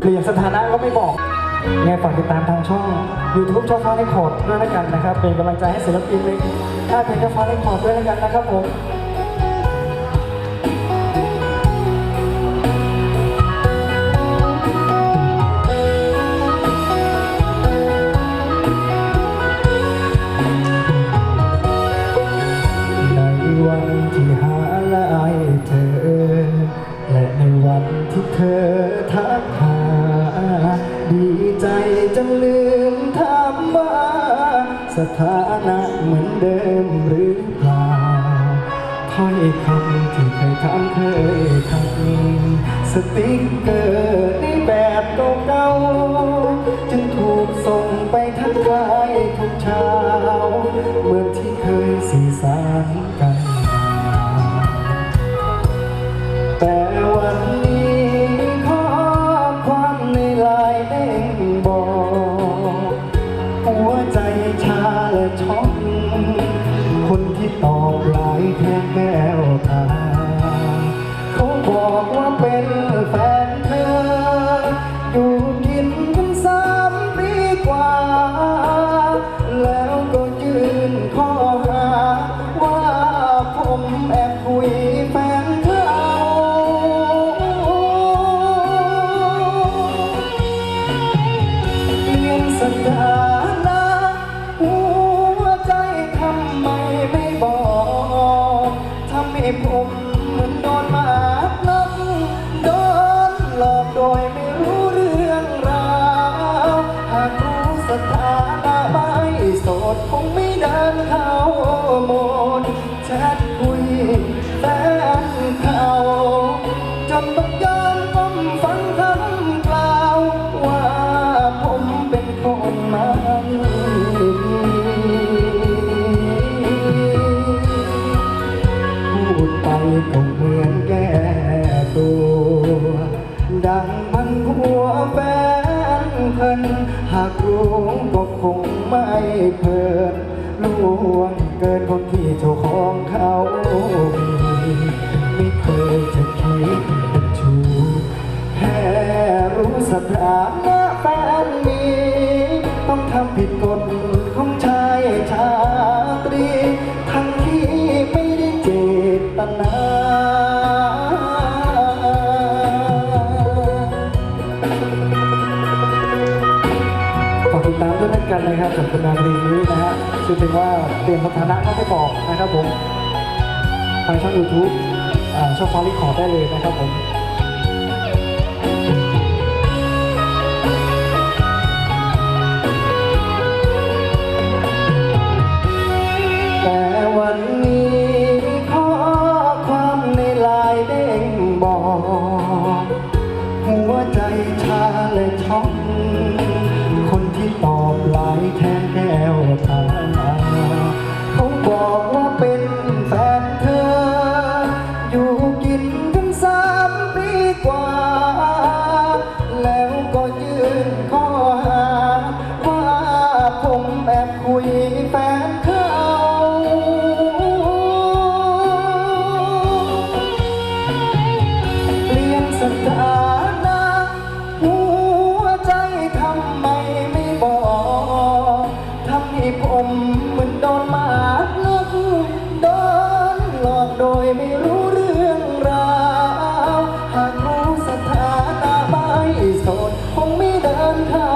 เปลี่ยนสถานะก็ไม่บอกไงฝากติดตามทางช่อง YouTube ช่องฟ้าเรคคอร์ดด้วยแล้วกันนะครับ เป็นกำลังใจให้ศิลปินเล็กถ้าเพลงช่องฟ้าเรคคอร์ดด้วยแล้วกันนะครับผมในวันที่หาลายเธอ และในวันที่เธอทัก ถานะเหมือนเดิมหรือเปล่าถ้อยคำที่เคยถามเคยทำสติ๊กเกอร์ในแบบเก่าๆจึงถูกส่งไปทักทายทุกเช้าเมื่อ ข้อหาว่าผมแอบคุยแฟนเขาเปลี่ยนสถา ชทคุยแฟนเขาจนต้องยอมก้มฟังคำกล่าวว่าผมเป็นคนมันพูดไปก็เหมือนแก้ตัว ดังมันหัวแฟนเพิ่นหากรู้ก็คงไม่เพลิน ล่วงเกินคนที่เจ้าของเขามีไม่เคยจะคิดเป็นชู้แค่รู้สถานะแฟนมีต้องทำผิดกฎ ตามด้วยกันนะครับสำหรับผลงานเพลงนี้นะฮะคือเป็นว่าเตรียมสถานะก็ไม่บอกนะครับผมทางช่องยูทูบช่องฟอลลี่ขอได้เลยนะครับผม ตอบ ผมเหมือนโดนหมาลักโดนหลอกโดยไม่รู้เรื่องราวหากรู้สถานะไม่โสดคงไม่เดินเข้า